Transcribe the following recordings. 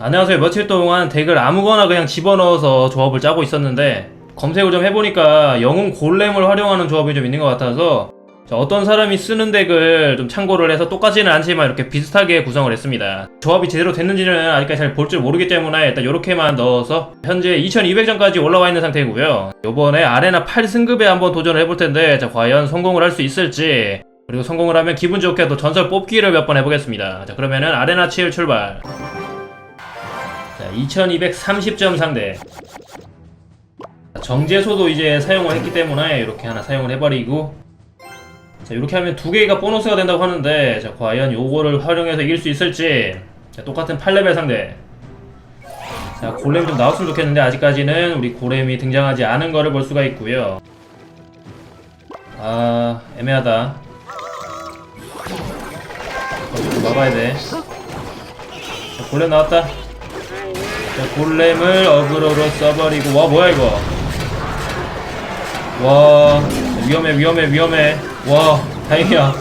안녕하세요. 며칠 동안 덱을 아무거나 그냥 집어넣어서 조합을 짜고 있었는데 검색을 좀 해보니까 영웅 골렘을 활용하는 조합이 좀 있는 것 같아서 자, 어떤 사람이 쓰는 덱을 좀 참고를 해서 똑같지는 않지만 이렇게 비슷하게 구성을 했습니다. 조합이 제대로 됐는지는 아직까지 잘 볼 줄 모르기 때문에 일단 이렇게만 넣어서 현재 2200점까지 올라와 있는 상태이고요. 요번에 아레나 8승급에 한번 도전을 해볼 텐데 자, 과연 성공을 할 수 있을지 그리고 성공을 하면 기분 좋게 또 전설 뽑기를 몇 번 해보겠습니다. 자 그러면은 아레나 7 출발. 자 2230점 상대. 자, 정제소도 이제 사용을 했기 때문에 이렇게 하나 사용을 해버리고. 자 이렇게 하면 두 개가 보너스가 된다고 하는데 자 과연 요거를 활용해서 이길 수 있을지. 자 똑같은 8레벨 상대. 자 골렘이 좀 나왔으면 좋겠는데 아직까지는 우리 골렘이 등장하지 않은 거를 볼 수가 있고요. 아 애매하다. 좀 막아야 돼. 자, 골렘 나왔다 자 골렘을 어그로로 써버리고 와 뭐야 이거? 와 위험해 위험해 위험해. 와 다행이야.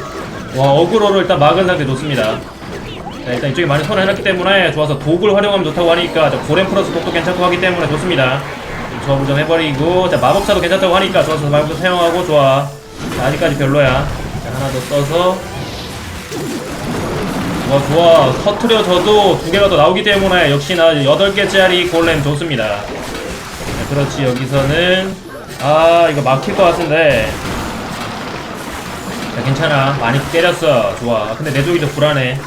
와 어그로를 일단 막은 상태 좋습니다. 자 일단 이쪽에 많이 손을 해놨기 때문에 좋아서 독을 활용하면 좋다고 하니까 자, 고렘 플러스 독도 괜찮고 하기 때문에 좋습니다. 조합을 좀 해버리고 자 마법사도 괜찮다고 하니까 좋아서 마법사 사용하고 좋아. 자 아직까지 별로야. 자 하나 더 써서 와 좋아. 터트려져도 두 개가 더 나오기 때문에 역시나 8개짜리 골렘 좋습니다. 자, 그렇지. 여기서는 아 이거 막힐 것 같은데. 자 괜찮아. 많이 때렸어. 좋아. 근데 내 쪽이 좀 불안해.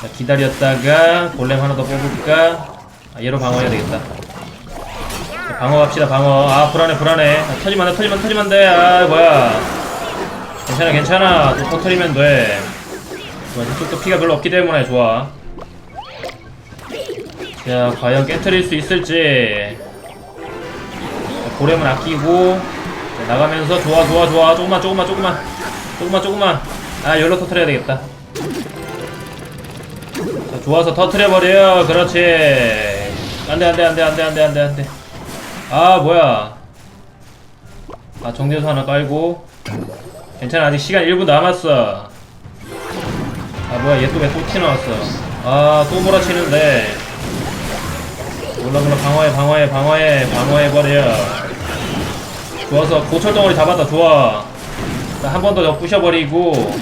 자 기다렸다가 골렘 하나 더 뽑을까? 아, 얘로 방어해야 되겠다. 자, 방어 갑시다 방어. 아 불안해 불안해. 아, 터지면 안돼 터지면 터지면 안돼. 아 뭐야. 괜찮아 괜찮아. 또 터트리면 돼 이쪽도 피가 별로 없기 때문에 좋아. 자 과연 깨트릴 수 있을지. 자, 고렘은 아끼고 자, 나가면서 좋아 좋아 좋아. 조금만 조금만 조금만. 조금만 조금만. 아 열로 터트려야 되겠다. 자 좋아서 터트려버려. 그렇지. 안돼 안돼 안돼 안돼 안돼 안돼 안돼. 아 뭐야. 아 정제소 하나 깔고. 괜찮아. 아직 시간 1분 남았어 아 뭐야 얘 또 왜 또 튀어나왔어 아 또 몰아치는데. 몰라 몰라. 방어해 방어해 방어해. 방어해버려. 좋아서 고철 덩어리 잡았다. 좋아. 한 번 더 부셔버리고.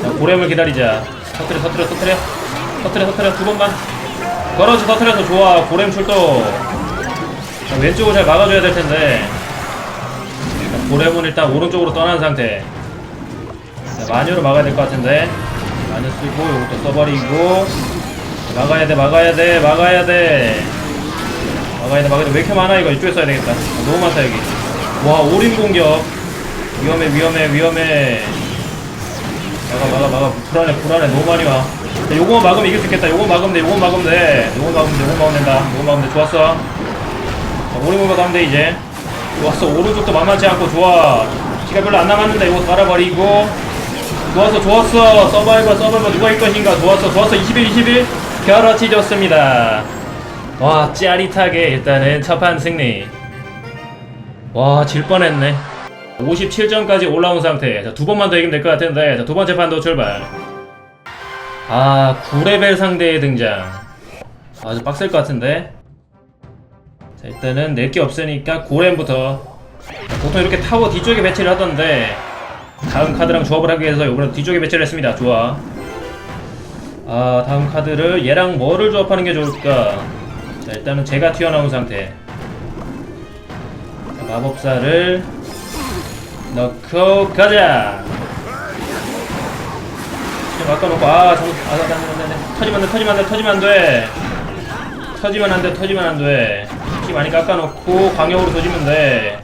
자 고렘을 기다리자. 터트려 터트려 터트려. 터트려 터트려. 두 번만. 걸어서 터트려서 좋아. 고렘 출동. 자, 왼쪽을 잘 막아줘야 될 텐데. 자, 고렘은 일단 오른쪽으로 떠난 상태 자, 마녀로 막아야 될 것 같은데. 마녀 쓰고 요것도 써버리고. 막아야 돼 막아야 돼 막아야 돼. 막아야 돼 막아야 돼 왜 이렇게 많아? 이거 이쪽에 써야 되겠다. 아, 너무 많다 여기. 와 올인 공격. 위험해 위험해 위험해. 막아 막아 막아. 불안해 불안해. 너무 많이 와. 자, 요거만 막으면 이길 수 있겠다. 요거 막으면 돼 요거 막으면 돼. 요거 막으면 돼 요거 막으면 된다. 요거 막으면 돼. 좋았어. 자, 올인 공격 하면 돼 이제. 좋았어. 오른쪽도 만만치 않고 좋아. 시간 별로 안 남았는데 이거 갈아버리고 좋았어 좋았어. 서바이벌 서바이벌 누가 일 것인가? 좋았어 좋았어. 21 21 겨러치 좋습니다. 와 짜릿하게 일단은 첫판 승리. 와 질 뻔했네. 57점까지 올라온 상태. 자, 두 번만 더 이기면 될 것 같은데. 자, 두 번째 판도 출발. 아 9레벨 상대의 등장. 아주 빡셀 것 같은데? 자 일단은 낼 게 없으니까 고렘부터. 자, 보통 이렇게 타워 뒤쪽에 배치를 하던데 다음 카드랑 조합을 하기 위해서 이번에 뒤쪽에 배치를 했습니다. 좋아. 아 다음 카드를 얘랑 뭐를 조합하는 게 좋을까? 자 일단은 제가 튀어나온 상태. 자, 마법사를 넣고 가자. 좀 바꿔놓고 아 잠깐 아 안돼 안돼 안돼 터지면 안돼 터지면 안돼 터지면 안돼. 터지면 안돼 터지면 안돼. 피 많이 깎아놓고 광역으로 조지면 돼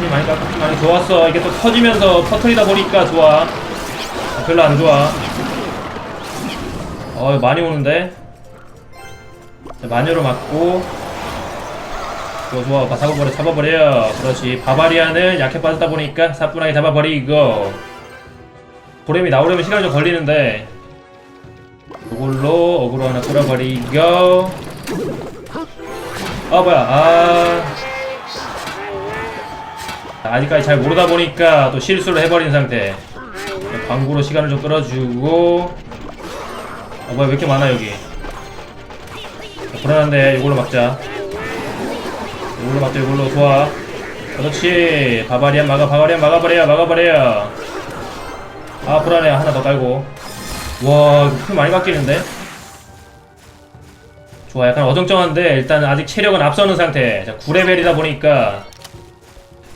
피 많이 많이 좋았어. 이게 또 터지면서 터트리다 보니까 좋아. 아, 별로 안 좋아. 어 많이 오는데? 자, 마녀로 맞고. 좋아 좋아. 바 잡아버려 잡아버려. 그렇지. 바바리아는 약해 빠졌다 보니까 사뿐하게 잡아버리고 고렘이 나오려면 시간이 좀 걸리는데. 이걸로 어그로 하나 끌어버리고. 아 뭐야. 아 아직까지 잘 모르다 보니까 또 실수를 해버린 상태. 광고로 시간을 좀 끌어주고. 아 뭐야 왜 이렇게 많아 여기? 자, 불안한데 이걸로 막자. 이걸로 막자 이걸로. 좋아. 그렇지. 바바리안 막아 바바리안 막아버려 막아버려 아 불안해. 하나 더 깔고. 와 이거 피 많이 바뀌는데? 좋아 약간 어정쩡한데 일단 아직 체력은 앞서는 상태. 자 9레벨이다 보니까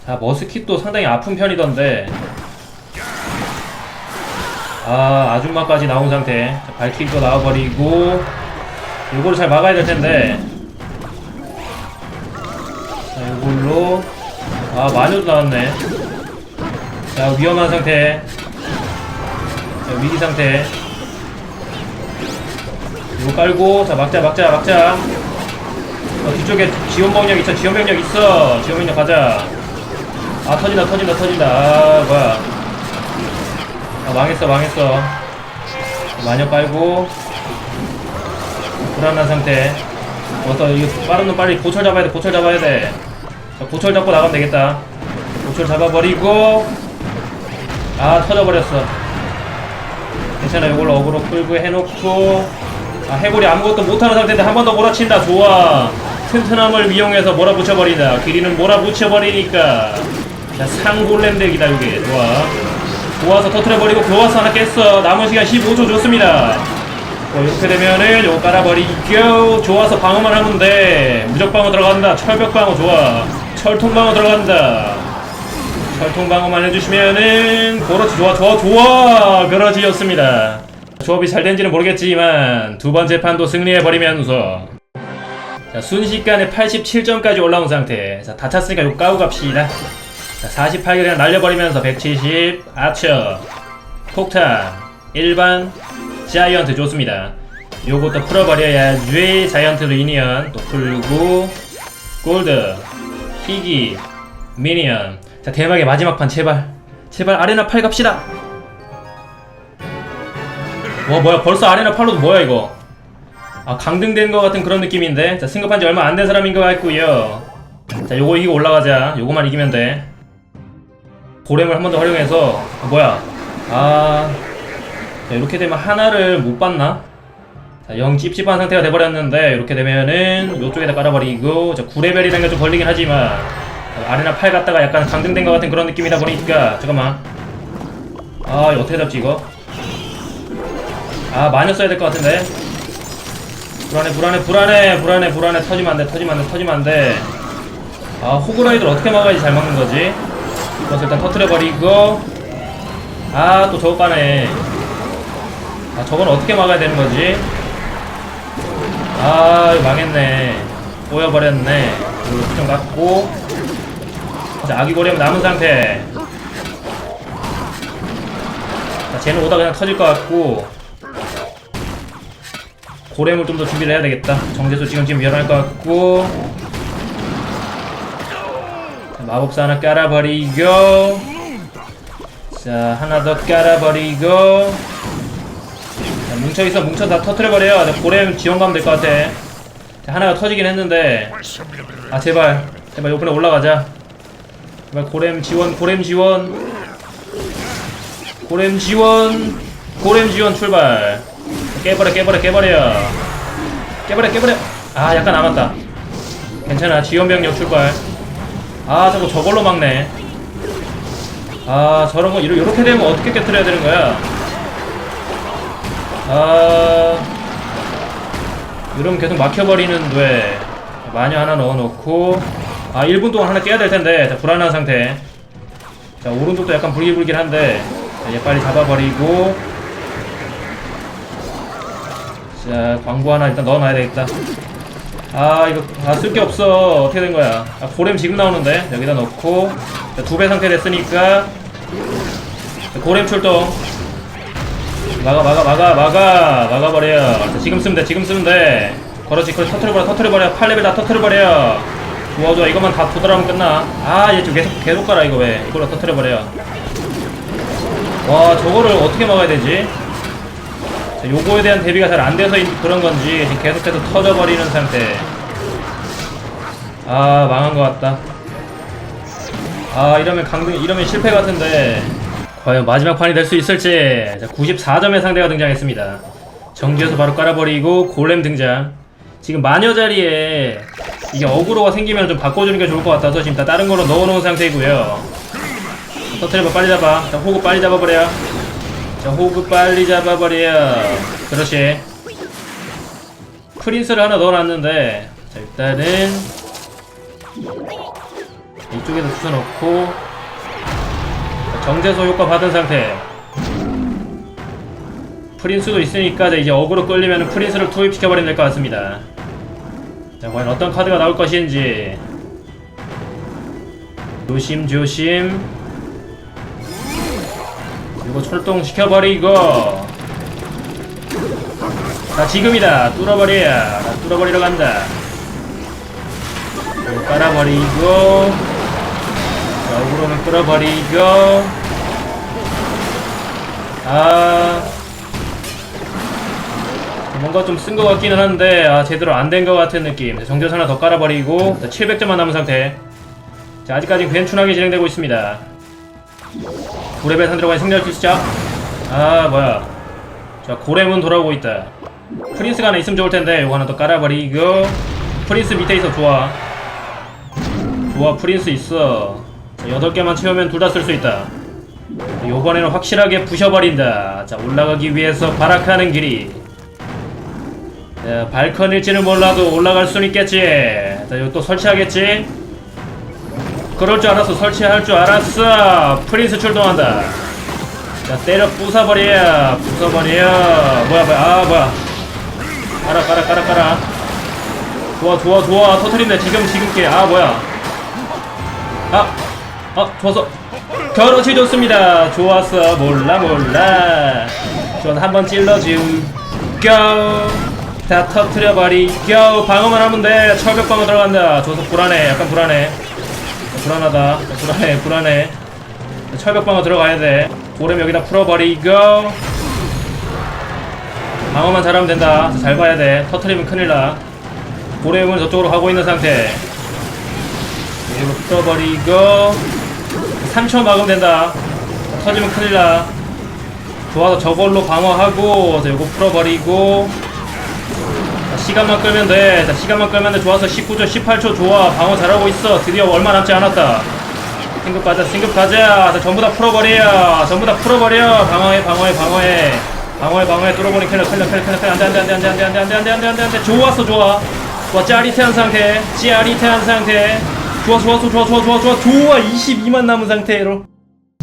자 머스킷도 상당히 아픈 편이던데. 아 아줌마까지 나온 상태. 자, 발키리도 나와버리고 요거를 잘 막아야 될 텐데. 자 요걸로. 아 마녀도 나왔네. 자 위험한 상태. 자, 위기 상태. 이거 깔고 자 막자 막자 막자. 어, 뒤쪽에 지원 병력 있어 지원 병력 있어. 지원 병력 가자 아 터진다 터진다 터진다. 아 뭐야. 아 망했어 망했어. 마녀 깔고. 불안한 상태. 어서 이거 빠른 놈 빨리 고철 잡아야 돼 고철 잡아야 돼. 자, 고철 잡고 나가면 되겠다. 고철 잡아버리고. 아 터져버렸어. 괜찮아 이걸로 어그로 끌고 해놓고. 아 해골이 아무것도 못하는 상태인데 한 번 더 몰아친다. 좋아. 튼튼함을 이용해서 몰아붙여버린다. 길이는 몰아붙여버리니까 자 상골렘덱이다 이게. 좋아. 좋아서 터트려버리고 좋아서 하나 깼어. 남은 시간 15초 좋습니다. 어, 이렇게 되면은 요거 깔아버리고 좋아서 방어만 하면 돼. 무적 방어 들어간다. 철벽 방어 좋아. 철통 방어 들어간다. 철통 방어만 해주시면은 그렇지 좋아 좋아 좋아. 그렇지였습니다. 조합이 잘 된지는 모르겠지만 두 번째 판도 승리해버리면서. 자 순식간에 87점까지 올라온 상태. 자다 찼으니까 이거 까고 갑시다 자 48개 그냥 날려버리면서 170 아처 폭탄 일반 자이언트 좋습니다. 요것도 풀어버려야지 자이언트 리니언 또 풀고 골드 희귀 미니언. 자 대박의 마지막 판 제발. 제발 아레나 8 갑시다. 와 뭐야. 벌써 아레나 8로도 뭐야 이거? 아 강등된 것 같은 그런 느낌인데? 자 승급한 지 얼마 안 된 사람인 것 같고요. 자 요거 이기고 올라가자. 요거만 이기면 돼 고렘을 한 번 더 활용해서 아, 뭐야? 아 자, 이렇게 되면 하나를 못 봤나? 자, 영 찝찝한 상태가 돼버렸는데 이렇게 되면은 요쪽에다 깔아버리고 자 9레벨이라는 게 좀 걸리긴 하지만 자, 아레나 8 갔다가 약간 강등된 것 같은 그런 느낌이다 보니까 잠깐만. 아 어떻게 잡지 이거? 아 마녀 써야 될 것 같은데? 불안해 불안해 불안해 불안해 불안해. 터지면 안돼 터지면 안돼 터지면 안돼. 아 호그라이드를 어떻게 막아야지 잘 막는 거지 이것을 일단 터트려버리고 아 또 저거 까네. 아 저건 어떻게 막아야 되는 거지? 아 망했네. 꼬여버렸네. 이거 수정 갖고 자 아기 고리면 남은 상태. 자 쟤는 오다 그냥 터질 것 같고. 고렘을 좀 더 준비를 해야 되겠다. 정제소 지금 지금 열할 것 같고. 자, 마법사 하나 깔아버리고. 자 하나 더 깔아버리고. 자, 뭉쳐있어 뭉쳐. 다 터트려버려요. 자, 고렘 지원 가면 될 것 같아. 자, 하나가 터지긴 했는데. 아 제발. 제발 요번에 올라가자. 제발 고렘 지원 고렘 지원. 고렘 지원 고렘 지원 출발. 깨버려 깨버려 깨버려. 깨버려 깨버려. 아 약간 남았다. 괜찮아. 지원병력 출발 아 저거 저걸로 막네. 아 저런 거 이렇게 이렇게 되면 어떻게 깨트려야 되는 거야? 아. 이러면 계속 막혀버리는데 마녀 하나 넣어놓고. 아 1분 동안 하나 깨야 될 텐데. 자, 불안한 상태. 자 오른쪽도 약간 불기불길한데. 자, 얘 빨리 잡아버리고. 자 광고 하나 일단 넣어놔야 되겠다 아 이거 아 쓸 게 없어. 어떻게 된 거야? 아 고렘 지금 나오는데. 여기다 넣고. 두 배 상태 됐으니까. 자, 고렘 출동. 막아 막아 막아 막아. 막아버려. 자, 지금 쓰면 돼 지금 쓰면 돼. 그렇지 그렇지 터트려버려 터트려버려. 8레벨 다 터트려버려. 좋아 좋아 이것만 다 도달하면 끝나. 아얘 좀 계속 계속 가라 이거 왜. 이걸로 터트려버려. 와 저거를 어떻게 막아야 되지 자, 요거에 대한 대비가 잘 안 돼서 이- 그런 건지 계속해서 터져버리는 상태. 아 망한 것 같다. 아 이러면 강등 이러면 실패 같은데 과연 마지막 판이 될 수 있을지. 자, 94점의 상대가 등장했습니다. 정지해서 바로 깔아버리고 골렘 등장 지금 마녀 자리에 이게 어그로가 생기면 좀 바꿔주는 게 좋을 것 같아서 지금 다 다른 거로 넣어놓은 상태이고요 터트려봐 빨리 잡아 자 호그 빨리 잡아버려 자 호그 빨리 잡아버려 그렇지. 프린스를 하나 넣어놨는데 자 일단은 이쪽에다 수서넣고 자, 정제소 효과 받은 상태. 프린스도 있으니까 이제 어그로 끌리면 프린스를 투입시켜버리면 될 것 같습니다. 자 과연 어떤 카드가 나올 것인지. 조심조심 이거 출동시켜버리고. 자 지금이다. 뚫어버려 자, 뚫어버리러 간다. 이거 깔아버리고. 자 어그로는 끌어버리고. 아. 뭔가 좀 쓴 것 같기는 한데 아 제대로 안 된 것 같은 느낌. 정전 하나 더 깔아버리고 자, 700점만 남은 상태. 자 아직까지 괜춘하게 진행되고 있습니다 9레벨 상대로가 승리할 수 있죠? 아 뭐야. 자 고래문 돌아오고 있다. 프린스가 하나 있으면 좋을 텐데 이거 하나 더 깔아버리고. 프린스 밑에 있어 좋아. 좋아 프린스 있어. 자 8개만 채우면 둘 다 쓸 수 있다. 요번에는 확실하게 부셔버린다. 자 올라가기 위해서 발악하는 길이. 자, 발컨일지는 몰라도 올라갈 수는 있겠지. 자 이거 또 설치하겠지 그럴 줄 알았어 설치할 줄 알았어 프린스 출동한다 자 때려 부숴버려 부숴버려 뭐야 뭐야 아 뭐야 깔아 깔아 깔아 깔아 좋아 좋아 좋아 터트린다 지금 지금 게아 뭐야 아, 아, 좋았어. 그렇지, 좋습니다. 좋았어. 몰라, 몰라. 좋아, 한번 찔러주고. 다 터트려버리고. 방어만 하면 돼. 철벽 방어 들어간다. 좋아서 불안해. 약간 불안해. 불안하다. 불안해, 불안해. 철벽 방어 들어가야 돼. 고렘 여기다 풀어버리고. 방어만 잘하면 된다. 잘 봐야 돼. 터트리면 큰일 나. 고렘은 저쪽으로 가고 있는 상태. 이거 풀어버리고 3초 막으면 된다 터지면 큰일나 좋아서 저걸로 방어하고 자, 이거 풀어버리고 자, 시간만 끌면 돼 자, 시간만 끌면 돼 좋아서 19초 18초 좋아 방어 잘하고 있어 드디어 얼마 남지 않았다 승급 가자 승급 가자 자, 전부 다 풀어버려 전부 다 풀어버려 방어해 방어해 방어해 방어해 방어해 뚫어버리 킬러 킬러 킬러 킬러 킬러 안돼 안돼 안 돼 안 돼 안 돼 안 돼 안 돼 안 돼 안 돼 안 돼 안 돼 좋았어 좋아 좋아 짜릿한 상태 짜릿한 상태 좋아 좋아 좋아 좋아 좋아 좋아 좋아 좋아 22만 남은 상태로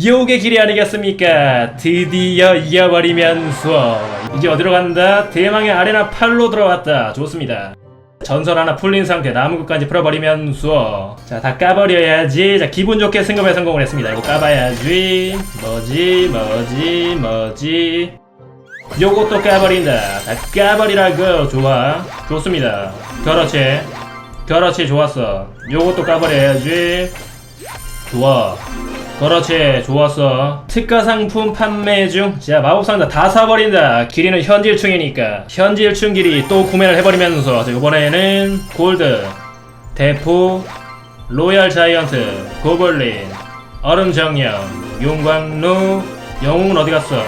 지옥의 길이 아니겠습니까? 드디어 이어버리면서 이제 어디로 간다? 대망의 아레나 8로 들어왔다. 좋습니다. 전설 하나 풀린 상태 나무끝까지 풀어버리면서 자다 까버려야지. 자 기분 좋게 승급에 성공을 했습니다. 이거 까봐야지. 뭐지 뭐지 뭐지. 요것도 까버린다. 다 까버리라고. 좋아. 좋습니다. 그렇지. 그렇지 좋았어. 요것도 까버려야지. 좋아 그렇지 좋았어. 특가 상품 판매 중 자 마법상자 다 사버린다. 길이는 현질충이니까. 현질충 길이 또 구매를 해버리면서 자, 이번에는 골드 대포 로얄 자이언트 고블린 얼음 정령 용광루 영웅은 어디 갔어?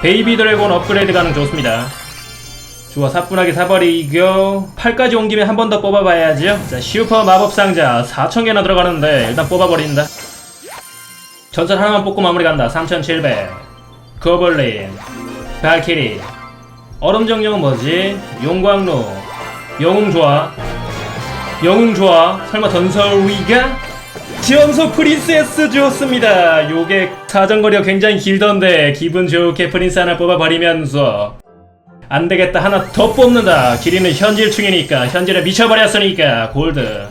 베이비 드래곤 업그레이드 가능 좋습니다. 좋아 사뿐하게 사버리고 8까지 온 김에 한 번 더 뽑아봐야죠. 자 슈퍼 마법 상자 4,000개나 들어가는데 일단 뽑아버린다 전설 하나만 뽑고 마무리 간다. 3,700 거벌린 발키리. 얼음정령은 뭐지? 용광로. 영웅 좋아. 영웅 좋아. 설마 전설 위가? 전설 프린세스 좋습니다. 요게 사정거리가 굉장히 길던데 기분 좋게 프린스 하나 뽑아버리면서. 안되겠다. 하나 더 뽑는다. 길이는 현질충이니까 현질에 미쳐버렸으니까. 골드.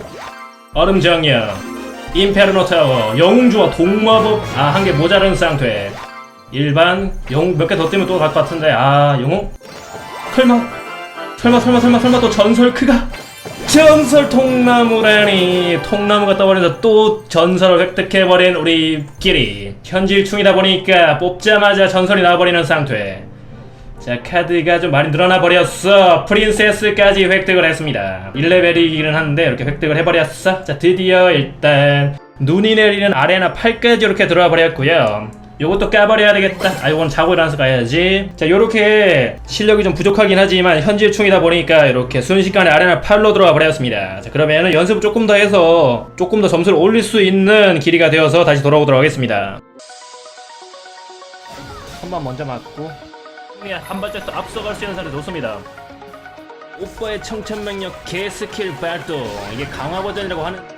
얼음정령 임페르노 타워 영웅주와 동마법 아 한 개 모자른 상태. 일반 영웅 몇 개 더 뜨면 또 갈 것 같은데. 아 영웅? 설마 설마 설마 설마 설마 또 전설 크가? 전설 통나무라니. 통나무가 떠버려서 또 전설을 획득해버린 우리 끼리. 현질충이다 보니까 뽑자마자 전설이 나와버리는 상태 자 카드가 좀 많이 늘어나 버렸어. 프린세스까지 획득을 했습니다. 1레벨이기는 한데 이렇게 획득을 해버렸어. 자 드디어 일단 눈이 내리는 아레나 8까지 이렇게 들어와 버렸고요. 요것도 까버려야 되겠다. 아 요건 자고 일어나서 가야지. 자 요렇게 실력이 좀 부족하긴 하지만 현질충이다 보니까 이렇게 순식간에 아레나 8로 들어가 버렸습니다. 자 그러면은 연습을 조금 더 해서 조금 더 점수를 올릴 수 있는 길이가 되어서 다시 돌아오도록 하겠습니다. 한번 먼저 맞고 한 발짝 더 앞서갈 수 있는 상태 좋습니다. 오빠의 청천명력 개스킬 발동. 이게 강화 버전이라고 하는